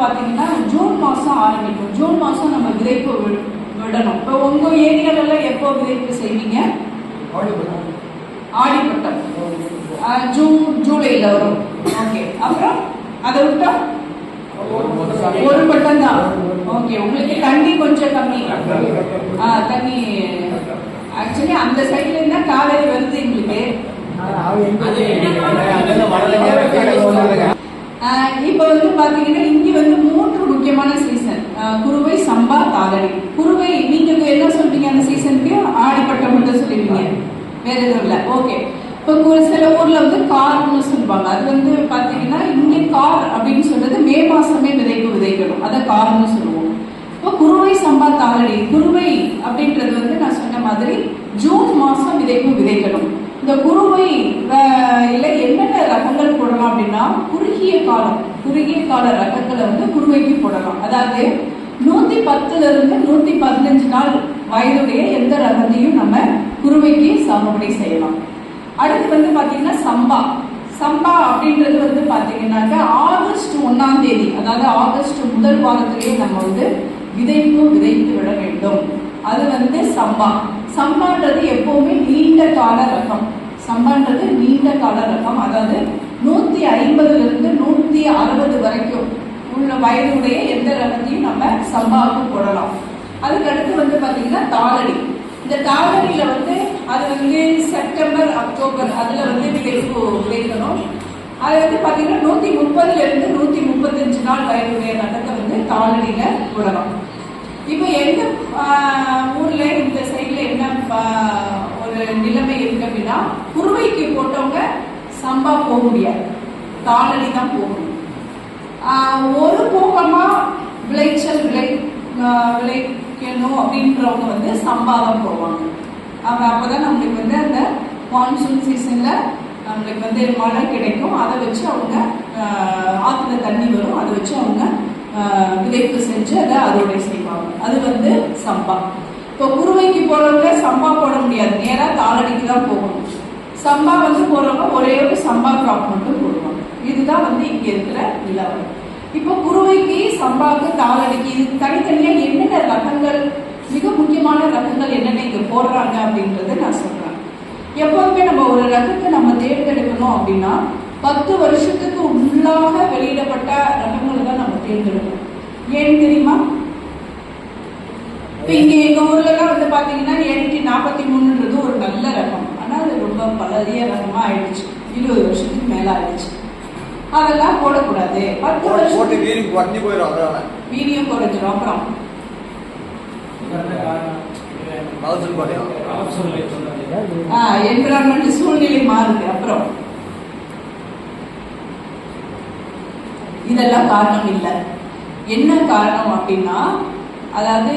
பாத்தீங்கன்னா ஜூன் மாசம் ஆரம்பிக்கும். ஜூன் மாசம் நம்ம விதைப்பு விடணும். இப்போ உங்க ஏரியால எப்போ விதைப்பு செய்வீங்க? ஆடிப்பட்டம். ஜூன் ஜூலைல வரும். ஓகே. அப்புறம் அதை விட்டா? ஒரு பட்டம் தான். ஓகே. உங்களுக்கு தண்ணி கொஞ்சம் கம்மி. ஆ தண்ணி ஆக்சுவலி அந்த சைடுல இருந்தா காவேரி வருது எங்களுக்கு. இப்ப வந்து பாத்தீங்கன்னா இங்க வந்து மூன்று முக்கியமான சீசன் குருவை ஆல்ரெடி குருவை நீங்க என்ன சொல்றீங்க அந்த சீசனுக்கு ஆடிப்பட்டம் மட்டும் சொல்லிருக்கீங்க வேற எதுவும் இல்ல. ஓகே இப்போ ஒரு சில ஊர்ல வந்து கார்னு சொல்லுவாங்க. அது வந்து பாத்தீங்கன்னா இங்க கார் அப்படின்னு சொல்றது மே மாசமே விதைப்பு விதைக்கணும். அதை கார்னு சொல்லுவோம். இப்போ குருவை சம்பா தாளடி குருவை அப்படின்றது வந்து நான் சொன்ன மாதிரி ஜூன் மாசம் விதைப்பு விதைக்கணும். இந்த குருவை இல்ல என்னென்ன ரகங்கள் போடலாம் அப்படின்னா குறுகிய காலம் குறுகிய கால ரகங்களை வந்து குருவைக்கு போடலாம். அதாவது நூத்தி பத்துல இருந்து நூத்தி பதினஞ்சு நாள் வயதுடைய எந்த ரகத்தையும் நம்ம குருவைக்கு சாகுபடி செய்யலாம். அடுத்து வந்து பாத்தீங்கன்னா சம்பா. சம்பா அப்படின்றது வந்து பாத்தீங்கன்னாக்க ஆகஸ்ட் ஒன்னாம் தேதி அதாவது ஆகஸ்ட் முதல் வாரத்திலேயே நம்ம வந்து விதைப்பு விதைத்து விட வேண்டும். அது வந்து சம்பா. சம்பான்றது எப்பவுமே நீண்ட கால ரகம். சம்பான்றது நீண்ட கால ரகம். அதாவது நூத்தி ஐம்பதுல இருந்து நூத்தி அறுபது வரைக்கும் உள்ள வயதுடைய எந்த ரகத்தையும் நம்ம சம்பாவுக்கு போடலாம். அதுக்கு அடுத்து வந்து பாத்தீங்கன்னா தாளடி இந்த தாளடியில வந்து அது வந்து செப்டம்பர் அக்டோபர் அதுல வந்து விதைப்பு விதைக்கணும் அது வந்து பாத்தீங்கன்னா நூத்தி முப்பதுல இருந்து நூத்தி முப்பத்தஞ்சு நாள் வயதுடைய ரகத்தை வந்து தாளடியில போடலாம். இப்போ எந்த ஊரில் ஊர்ல இந்த சைடில் என்ன ஒரு நிலைமை இருக்கு அப்படின்னா குருவைக்கு போட்டவங்க சம்பா போக முடியாது. தாளடி தான் போகணும். ஒரு போகமா விளைச்சல் விளை விளைக்கணும் அப்படின்றவங்க வந்து சம்பா தான் போவாங்க. அவங்க அப்போதான் நம்மளுக்கு வந்து அந்த மான்சூன் சீசன்ல நம்மளுக்கு வந்து மழை கிடைக்கும். அதை வச்சு அவங்க ஆற்றுல ஆத்துல தண்ணி வரும். அதை வச்சு அவங்க விதைப்பு செஞ்சு அதை அறுவடை செய்வாங்க. அது வந்து சம்பா. இப்போ குருவைக்கு போறவங்க சம்பா போட முடியாது. நேராக தாளடிக்கு தான் போகணும். சம்பா வந்து போறவங்க ஒரே ஒரு சம்பா கிராப் மட்டும் இதுதான் வந்து இங்க இருக்கிற நிலவரம். இப்போ குருவைக்கு சம்பாவுக்கு தாளடிக்கு இது தனித்தனியா என்னென்ன ரகங்கள் மிக முக்கியமான ரகங்கள் என்னென்ன இங்க போடுறாங்க அப்படின்றத நான் சொல்றேன். எப்போதுமே நம்ம ஒரு ரகத்தை நம்ம தேர்ந்தெடுக்கணும் அப்படின்னா பத்து வருஷத்துக்கு உள்ளாக வெளியிடப்பட்ட ரகங்களை தான் நம்ம தேர்ந்தெடுக்கணும். ஏன்னு தெரியுமா? இப்ப இங்க எங்க ஊர்ல எல்லாம் வந்து பாத்தீங்கன்னா எண்ணூத்தி நாற்பத்தி மூணுன்றது ஒரு நல்ல ரகம். ஆனா அது ரொம்ப பழைய ரகமா ஆயிடுச்சு. இருபது வருஷத்துக்கு மேல ஆயிடுச்சு. அதெல்லாம் போடக்கூடாது. பத்து வருஷம் வீருக்கு குறைஞ்சி போயிடும் அதனால வீரியம் குறைஞ்சிரும் அப்புறம். என்விரான்மெண்ட் சூழ்நிலை மாறுது அப்புறம். இதெல்லாம் காரணம் இல்லை. என்ன காரணம் அப்படின்னா அதாவது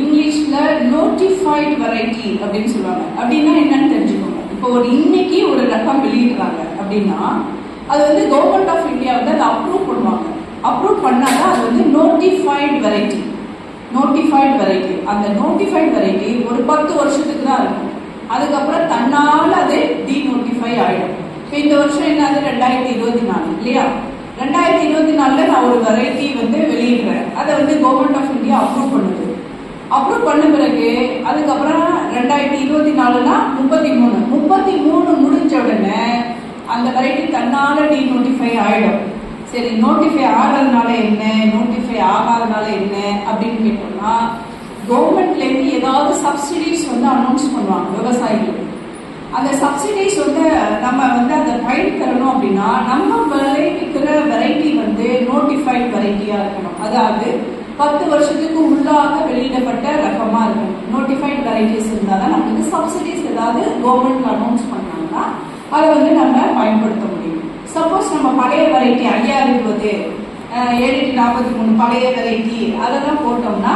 இங்கிலீஷ்ல நோட்டிஃபைட் வெரைட்டி அப்படின்னு சொல்லுவாங்க. அப்படின்னா என்னன்னு தெரிஞ்சுக்கோங்க. இப்போ ஒரு இன்னைக்கு ஒரு ரகம் வெளியிடுறாங்க அப்படின்னா அது வந்து கவர்மெண்ட் ஆஃப் இந்தியா வந்து அதை அப்ரூவ் பண்ணுவாங்க. அப்ரூவ் பண்ணாதான் அது வந்து நோட்டிஃபைட் வெரைட்டி நோட்டிஃபைடு வெரைட்டி அந்த நோட்டிஃபைட் வெரைட்டி ஒரு பத்து வருஷத்துக்கு தான் இருக்கும். அதுக்கப்புறம் தன்னால அது டீநோட்டிஃபை ஆயிடும். இப்போ இந்த வருஷம் என்னது? ரெண்டாயிரத்தி இருபத்தி நாலு இல்லையா? ரெண்டாயிரத்தி இருபத்தி நாலுல நான் ஒரு வெரைட்டி வந்து வெளியிடுறேன். அதை வந்து கவர்மெண்ட் ஆஃப் இந்தியா அப்ரூவ் பண்ணுது. அப்ரூவ் பண்ண பிறகு அதுக்கப்புறம் ரெண்டாயிரத்தி இருபத்தி நாலுனா முப்பத்தி மூணு. முப்பத்தி மூணு முடிஞ்ச உடனே அந்த வெரைட்டி தன்னால டீநோட்டிஃபை ஆயிடும். சரி நோட்டிஃபை ஆகிறதுனால என்ன? நோட்டிஃபை ஆகாதனால என்ன? அப்படின்னு கேட்டோம்னா கவர்மெண்ட்ல இருந்து ஏதாவது சப்சிடிஸ் வந்து அனௌன்ஸ் பண்ணுவாங்க விவசாயிகளுக்கு. அந்த சப்சிடிஸ் வந்து நம்ம வந்து அதை பயன் தரணும் அப்படின்னா நம்ம விளைவிக்கிற வெரைட்டி வந்து நோட்டிஃபைட் வெரைட்டியா இருக்கணும். அதாவது பத்து வருஷத்துக்கு உள்ளாக வெளியிடப்பட்ட ரகமா இருக்கணும். நோட்டிஃபைட் வெரைட்டிஸ் இருந்தால் தான் நம்மளுக்கு சப்சிடிஸ் ஏதாவது கவர்மெண்ட் அனௌன்ஸ் பண்ணாங்கன்னா அதை வந்து நம்ம பயன்படுத்த முடியும். சப்போஸ் நம்ம பழைய வெரைட்டி ஐயா இருபது ஏழு நாற்பத்தி மூணு பழைய வெரைட்டி அதெல்லாம் போட்டோம்னா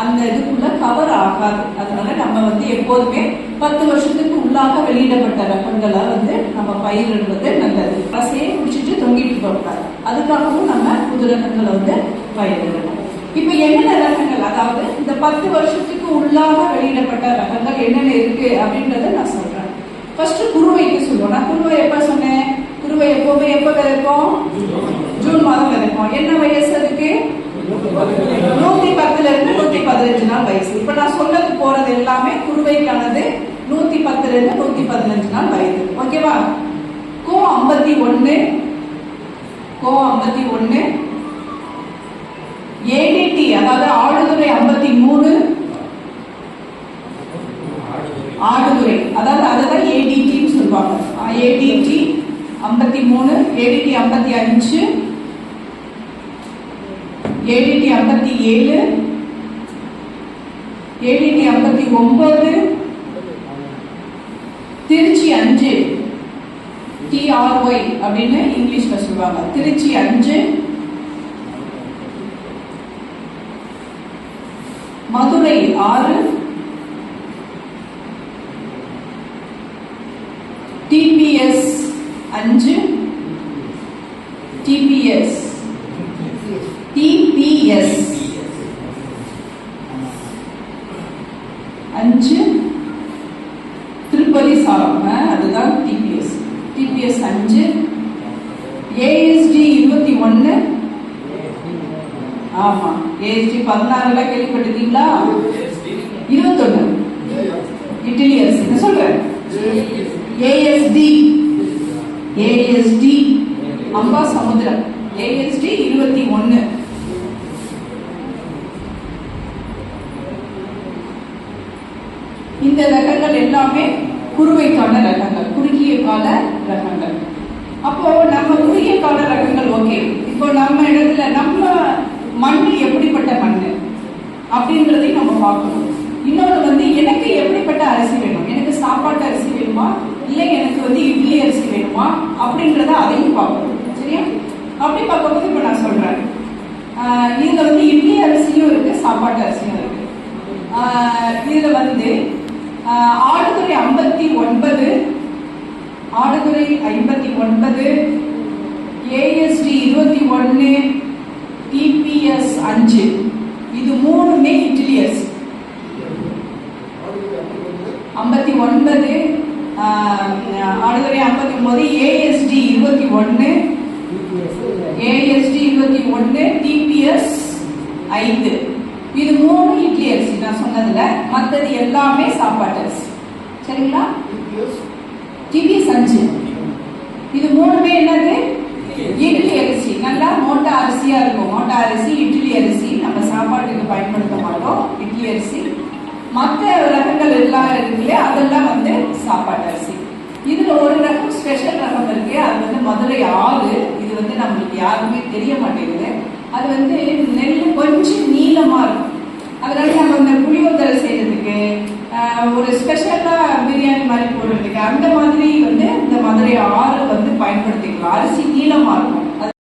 அந்த இதுக்குள்ள கவர் ஆகாது. அதனால நம்ம வந்து எப்போதுமே பத்து வருஷத்துக்கு உள்ளாக வெளியிடப்பட்ட ரகங்களை வந்து நம்ம பயிரிடுவது நல்லது. பசையை குடிச்சிட்டு தொங்கிட்டு போகக்கூடாது அதுக்காகவும் நம்ம புது ரகங்களை வந்து பயிரிடணும் இப்ப என்னென்ன ரகங்கள்? அதாவது இந்த பத்து வருஷத்துக்கு உள்ளாக வெளியிடப்பட்ட ரகங்கள் என்னென்ன இருக்கு அப்படின்றத நான் சொல்றேன். ஃபர்ஸ்ட் குருவை எப்ப சொன்னேன் குருவை எப்பவுமே எப்ப கிடைப்போம் ஜூன் மாதம் கிடைப்போம் என்ன வயசு அதுக்கு? நூத்தி பத்துல இருந்து நூத்தி பதினஞ்சு நாள் வயசு. இப்ப நான் சொன்னது போறது எல்லாமே குருவைக்கானது நூத்தி பத்துல இருந்து நூத்தி பதினஞ்சு நாள் வயது. ஓகேவா? கோ ஐம்பத்தி ஒண்ணு கோ ஐம்பத்தி ஒண்ணு ஏடிடி அதாவது ஆடுதுறை ஐம்பத்தி மூணு ஆடுதுறை அதாவது அதுதான் ஏடிடின்னு சொல்லுவாங்க ஏடிடி ஐம்பத்தி மூணு ஏடிடி ஐம்பத்தி அஞ்சு ஏடிடி ஐம்பத்தி ஏழு ஏடிடி ஐம்பத்தி ஒன்பது திருச்சி அஞ்சு டிஆர்ஒய் அப்படின்னு இங்கிலீஷ்ல சொல்லுவாங்க. திருச்சி அஞ்சு மதுரை ஆறு டிபிஎஸ் அஞ்சு டிபிஎஸ் டிபிஎஸ் அஞ்சு. திருப்பதி சாரம். அதுதான் டிபிஎஸ் டிபிஎஸ் அஞ்சு. ஏஎஸ்டி இருபத்தி ஒன்று ஆமா ஏஎஸ்டி பதினாறுல கேள்விப்பட்டிருக்கீங்களா? இருபத்தொன்னு. இட்லி அரிசி. என்ன சொல்கிறேன் ஏஎஸ்டி ஏஎஸ்டி அம்பா சமுத்திரம். ஏஎஸ்டி இருபத்தி ஒன்னு. இந்த ரகங்கள் எல்லாமே குறுவைக்கான ரகங்கள் குறுகிய கால ரகங்கள். அப்போ நம்ம குறுகிய கால ரகங்கள் ஓகே. இப்போ நம்ம இடத்துல நம்ம மண் எப்படிப்பட்ட மண் அப்படின்றதையும் நம்ம பார்க்கணும். இன்னொன்று வந்து எனக்கு எப்படிப்பட்ட அரிசி வேணும்? எனக்கு சாப்பாட்டு அரிசி வேணுமா? இல்லை எனக்கு வந்து இட்லி அரிசி வேணுமா? அப்படின்றத அதையும் பார்க்கணும். சரியா? அப்படி பார்க்கும்போது இப்போ நான் சொல்றேன். இதில் இதுல வந்து இட்லி அரிசியும் இருக்கு சாப்பாட்டு அரிசியும் இருக்கு. ஆஹ் இதுல வந்து ஆடுதுறை ஐம்பத்தி ஒன்பது ஆடுதுறை ஐம்பத்தி ஒன்பது ஏஎஸ்டி இருபத்தி ஒன்று டிபிஎஸ் அஞ்சு. இது மூணுமே இட்லியஸ் ஐம்பத்தி ஒன்பது ஆடுதுறை ஐம்பத்தி ஒன்பது ஏஎஸ்டி இருபத்தி ஒன்று ஒன்று டிபிஎஸ் ஐந்து. இது மூணு இட்லி அரிசி நான் சொன்னதுல. மற்றது எல்லாமே சாப்பாட்டு அரிசி. சரிங்களா? டிபிஎஸ் அஞ்சு. இது மூணுமே என்னது? இட்லி அரிசி. நல்லா மோட்டா அரிசியா இருக்கும். மோட்டா அரிசி இட்லி அரிசி. நம்ம சாப்பாட்டுக்கு பயன்படுத்த மாட்டோம். இட்லி அரிசி. மற்ற ரகங்கள் எல்லாம் இருக்குல்ல அதெல்லாம் வந்து சாப்பாட்டு அரிசி. இதுல ஒரு ரகம் ஸ்பெஷல் ரகம் இருக்கு அது வந்து மதுரை ஆறு. இது வந்து நம்மளுக்கு யாருமே தெரிய மாட்டேங்குது. அது வந்து நெல் கொஞ்சம் நீளமா இருக்கும். அதனால நம்ம இந்த புளியோதரை செய்யறதுக்கு ஒரு ஸ்பெஷலா பிரியாணி மாதிரி போடுறதுக்கு அந்த மாதிரி வந்து இந்த மதுரை ஆறு வந்து பயன்படுத்திக்கலாம். அரிசி நீளமா இருக்கும்.